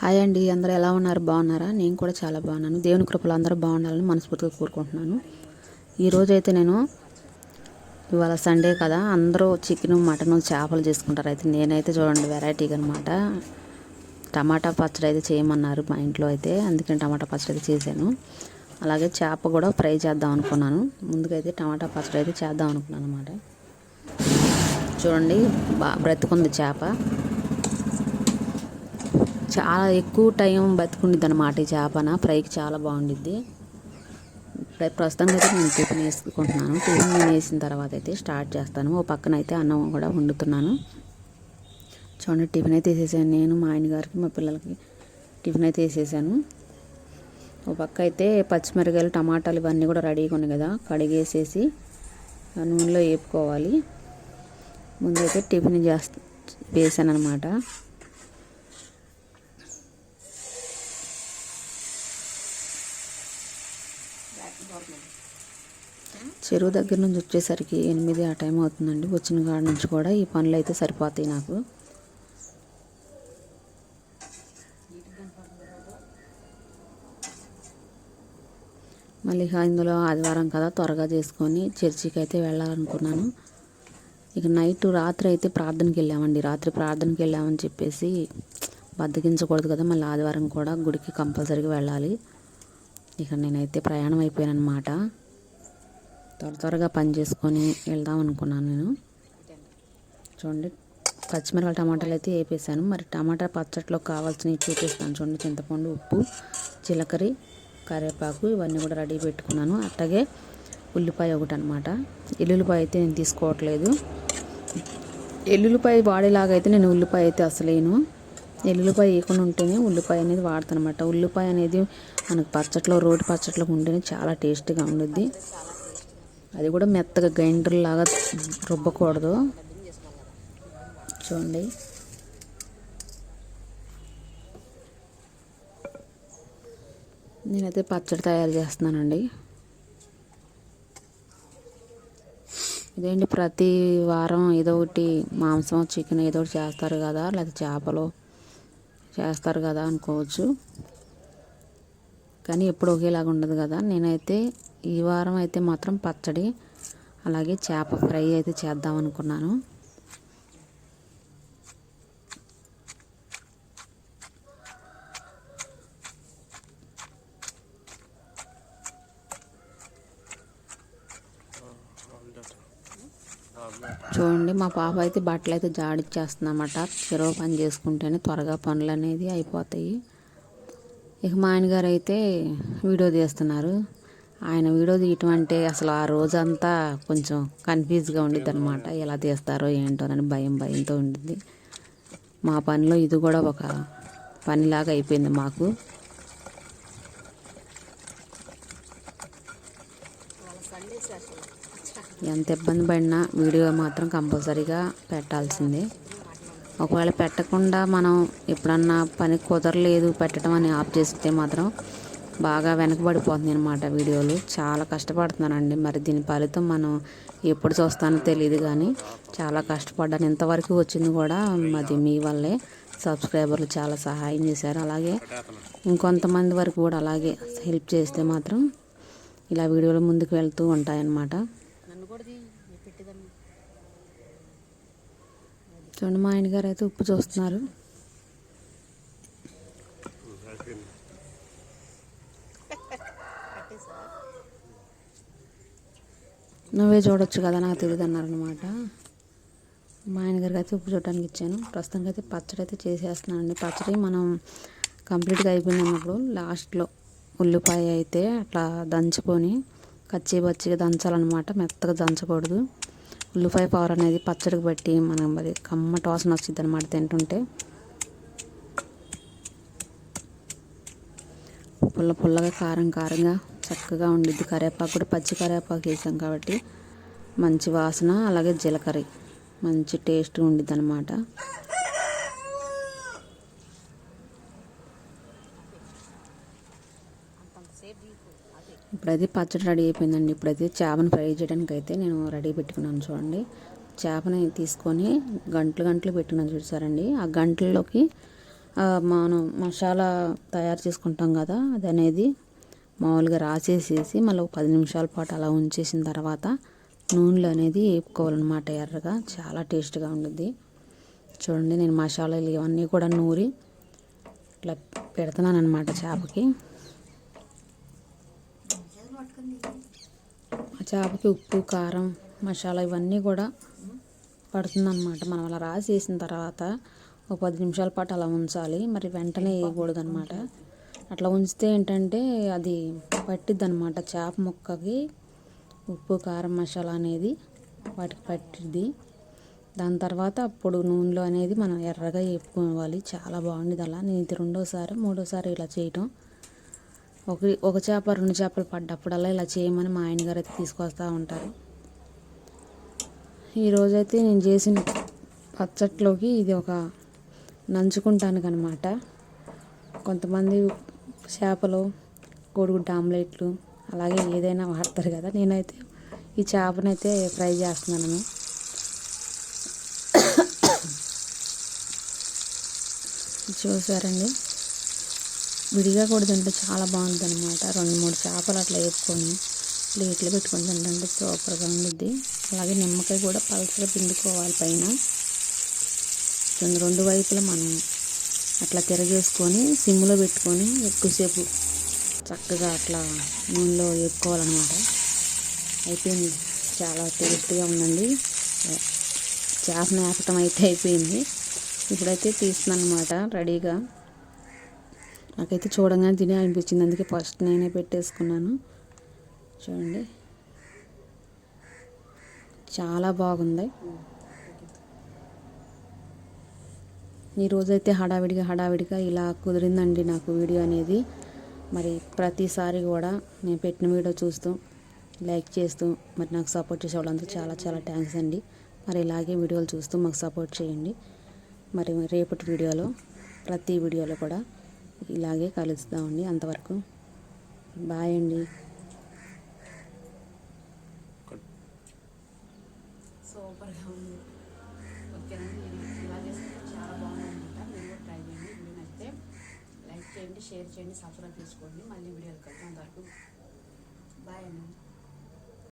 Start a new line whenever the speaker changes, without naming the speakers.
Hi అండి అందరూ ఎలా ఉన్నారు? బాగున్నారా? నేను కూడా చాలా బాగున్నాను. దేవుని కృపలు అందరూ బాగుండాలని మనస్ఫూర్తిగా కోరుకుంటున్నాను. ఈరోజు అయితే నేను ఇవాళ సండే కదా అందరూ చికెన్ మటన్ చేపలు చేసుకుంటారు. అయితే నేనైతే చూడండి వెరైటీగా అనమాట టమాటా పచ్చడి అయితే చేయమన్నారు మా ఇంట్లో అయితే. అందుకని టమాటా పచ్చడి అయితే చేశాను. అలాగే చేప కూడా ఫ్రై చేద్దాం అనుకున్నాను. ముందుకైతే టమాటా పచ్చడి అయితే చేద్దాం అనుకున్నాను అనమాట చూడండి బాగా బ్రతుకుంది చేప. చాలా ఎక్కువ టైం బతుకుండిద్ది అనమాట ఈ చేపన. ఫ్రైకి చాలా బాగుండిద్ది. ప్రస్తుతానికి అయితే నేను టిఫిన్ వేసుకుంటున్నాను. టిఫిన్ వేసిన తర్వాత అయితే స్టార్ట్ చేస్తాను. ఓ పక్కన అయితే అన్నం కూడా వండుతున్నాను. చూడండి టిఫిన్ అయితే వేసేసాను. నేను మా ఆయన గారికి మా పిల్లలకి టిఫిన్ అయితే వేసేసాను. ఓ పక్క అయితే పచ్చిమిరకాయలు టమాటాలు ఇవన్నీ కూడా రెడీగా ఉన్నాయి కదా. కడిగేసేసి ఆ నూనెలో వేపుకోవాలి. ముందైతే టిఫిన్ చేస్తా వేసాను అనమాట చెరువు దగ్గర నుంచి వచ్చేసరికి ఎనిమిది ఆ టైం అవుతుందండి. వచ్చిన కాడ నుంచి కూడా ఈ పనులు అయితే సరిపోతాయి నాకు. మళ్ళీ ఇందులో ఆదివారం కదా త్వరగా చేసుకొని చర్చికి అయితే వెళ్ళాలనుకున్నాను. ఇక నైట్ రాత్రి అయితే ప్రార్థనకి వెళ్ళామండి. రాత్రి ప్రార్థనకి వెళ్ళామని చెప్పేసి బద్దకించకూడదు కదా మళ్ళీ ఆదివారం కూడా గుడికి కంపల్సరీగా వెళ్ళాలి. ఇక నేనైతే ప్రయాణం అయిపోయాను అనమాట త్వర త్వరగా పని చేసుకొని వెళ్దాం అనుకున్నాను నేను. చూడండి పచ్చిమిరపకాయ టమాటాలు అయితే వేపేసాను. మరి టమాటా పచ్చట్లో కావాల్సినవి చూపిస్తాను. చూడండి చింతపండు ఉప్పు జీలకర్ర కరివేపాకు ఇవన్నీ కూడా రెడీ పెట్టుకున్నాను. అట్లాగే ఉల్లిపాయ ఒకటి అనమాట ఎల్లుల్లిపాయ అయితే నేను తీసుకోవట్లేదు. ఎల్లుల్లిపాయ వాడేలాగా అయితే నేను ఉల్లిపాయ అయితే అసలేను ఎల్లుల్లిపాయ వేయకుండా ఉంటేనే ఉల్లిపాయ అనేది వాడతాను అనమాట ఉల్లిపాయ అనేది మనకు పచ్చట్లో రోటి పచ్చట్లో ఉంటేనే చాలా టేస్టీగా ఉండుద్ది. అది కూడా మెత్తగా గ్రైండర్ లాగా రుబ్బకూడదు. చూడండి. నేనైతే పచ్చడి తయారు చేస్తున్నానండి. ఇదేంటి ప్రతి వారం ఏదో ఒకటి మాంసం చికెన్ ఏదో ఒకటి చేస్తారు కదా లేదా చేపలు చేస్తారు కదా అనుకోవచ్చు. కానీ ఎప్పుడు ఒకేలాగా ఉండదు కదా. నేనైతే ఈ వారం అయితే మాత్రం పచ్చడి అలాగే చేప ఫ్రై అయితే చేద్దాం అనుకున్నాను. చూడండి మా పాప అయితే బట్టలు అయితే జాడిచ్చేస్తుందన్నమాట. చెరువు పని చేసుకుంటేనే త్వరగా పనులు అనేది అయిపోతాయి. ఇక మా ఆయనగారు అయితే వీడియో తీస్తున్నారు. ఆయన వీడియో తీయటం అంటే అసలు ఆ రోజంతా కొంచెం కన్ఫ్యూజ్గా ఉండిద్ది అనమాట ఎలా తీస్తారో ఏంటోనని భయం భయంతో ఉండిద్ది. మా పనిలో ఇది కూడా ఒక పనిలాగా అయిపోయింది మాకు. ఎంత ఇబ్బంది పడినా వీడియో మాత్రం కంపల్సరీగా పెట్టాల్సిందే. ఒకవేళ పెట్టకుండా మనం ఎప్పుడన్నా పని కుదరలేదు పెట్టడం అని ఆఫ్ చేస్తే మాత్రం బాగా వెనకబడిపోతుంది అనమాట వీడియోలు. చాలా కష్టపడుతున్నానండి. మరి దీని ఫలితం మనం ఎప్పుడు చూస్తానో తెలియదు కానీ చాలా కష్టపడ్డాను. ఇంతవరకు వచ్చింది కూడా అది మీ వల్లే. సబ్స్క్రైబర్లు చాలా సహాయం చేశారు. అలాగే ఇంకొంతమంది వరకు కూడా అలాగే హెల్ప్ చేస్తే మాత్రం ఇలా వీడియోలు ముందుకు వెళ్తూ ఉంటాయన్నమాట చూడండి మా ఆయన గారు అయితే ఉప్పు చూస్తున్నారు. నువ్వే చూడొచ్చు కదా నాకు తెలియదు అన్నారనమాట మా ఆయన గారికి అయితే ఉప్పు చూడటానికి ఇచ్చాను. ప్రస్తుతానికి అయితే పచ్చడి అయితే చేసేస్తున్నానండి. పచ్చడి మనం కంప్లీట్గా అయిపోయినప్పుడు లాస్ట్లో ఉల్లిపాయ అయితే అట్లా దంచుకొని కచ్చి బచ్చిగా దంచాలన్నమాట. మెత్తగా దంచకూడదు. ఉల్లిపాయ పవర్ అనేది పచ్చడికి బట్టి మనం మరి కమ్మ వాసన వచ్చింది అనమాట తింటుంటే. పుల్ల పుల్లగా కారం కారంగా చక్కగా ఉండిద్ది. కరివేపాకు కూడా పచ్చి కరివేపాకు వేసాం కాబట్టి మంచి వాసన అలాగే జీలకర్ర. మంచి టేస్ట్ ఉండిద్ది అనమాట ఇప్పుడైతే పచ్చడి రెడీ అయిపోయిందండి. ఇప్పుడైతే చేపను ఫ్రై చేయడానికి అయితే నేను రెడీ పెట్టుకున్నాను చూడండి. చేపని తీసుకొని గంటలు గంటలు పెట్టుకున్నాను చూసారండి. ఆ గంటల్లోకి మనం మసాలా తయారు చేసుకుంటాం కదా అది అనేది మామూలుగా రాసేసేసి మళ్ళీ ఒక పది నిమిషాల పాటు అలా ఉంచేసిన తర్వాత నూనెలో అనేది వేపుకోవాలన్నమాట ఎర్రగా. చాలా టేస్ట్గా ఉంటుంది చూడండి నేను మసాలాలు ఇవన్నీ కూడా నూరి ఇట్లా పెడుతున్నాను అనమాట చేపకి. ఆ చేపకి ఉప్పు కారం మసాలా ఇవన్నీ కూడా పడుతుందన్నమాట. మనం అలా రాసి వేసిన తర్వాత ఒక పది నిమిషాల పాటు అలా ఉంచాలి. మరి వెంటనే వేయకూడదు అనమాట అట్లా ఉంచితే ఏంటంటే అది పట్టిద్ది అనమాట చేప ముక్కకి ఉప్పు కారం మసాలా అనేది వాటికి పట్టిద్ది. దాని తర్వాత అప్పుడు నూనెలో అనేది మనం ఎర్రగా వేపుకోవాలి. చాలా బాగుండేది అలా. నేను ఇది రెండోసారి మూడోసారి ఇలా చేయటం. ఒక ఒక చేప రెండు చేపలు పడ్డప్పుడల్లా ఇలా చేయమని మా ఆయన గారు అయితే తీసుకొస్తూ ఉంటారు. ఈరోజైతే నేను చేసిన పచ్చట్లోకి ఇది ఒక నంచుకుంటానికి అనమాట కొంతమంది చేపలు కోడిగుడ్డు ఆమ్లెట్లు అలాగే ఏదైనా వాడతారు కదా. నేనైతే ఈ చేపనైతే ఫ్రై చేస్తున్నాను. చూసారండి? విడిగా కూడా తింటే చాలా బాగుంటుంది అనమాట రెండు మూడు చేపలు అట్లా వేపుకొని ప్లేట్లో పెట్టుకొని తింటే సూపర్గా ఉండిద్ది. అలాగే నిమ్మకాయ కూడా పలసగా పిండుకోవాలి పైన. రెండు వైపులా మనం అట్లా తిరగేసుకొని సిమ్లో పెట్టుకొని ఎక్కువసేపు చక్కగా అట్లా నూనెలో వేసుకోవాలన్నమాట అయిపోయింది. చాలా టేస్ట్గా ఉందండి. చేప నేపటం అయితే అయిపోయింది. ఇప్పుడైతే తీస్తున్నాను అనమాట రెడీగా. నాకైతే చూడంగానే తినే అనిపించింది అందుకే ఫస్ట్ నేనే పెట్టేసుకున్నాను. చూడండి. చాలా బాగుంది. ఈ రోజైతే హడావిడిగా హడావిడిగా ఇలా కుదిరిందండి నాకు వీడియో అనేది. మరి ప్రతిసారి కూడా నేను పెట్టిన వీడియో చూస్తూ లైక్ చేస్తూ మరి నాకు సపోర్ట్ చేసే వాళ్ళందరూ చాలా చాలా థ్యాంక్స్ అండి. మరి ఇలాగే వీడియోలు చూస్తూ మాకు సపోర్ట్ చేయండి. మరి రేపటి వీడియోలో ప్రతి వీడియోలో కూడా ఇలాగే కలుస్తామండి అంతవరకు బాయ్ అండి. సూపర్గా ఉంది. ఓకేనండి ఇలా చేస్తే చాలా బాగుంది మీరు కూడా ట్రై చేయండి వీడియో నచ్చితే లైక్ చేయండి షేర్ చేయండి సబ్స్క్రైబ్ చేసుకోండి. మళ్ళీ వీడియోలు కలుద్దాం అంతవరకు బాయ్ అండి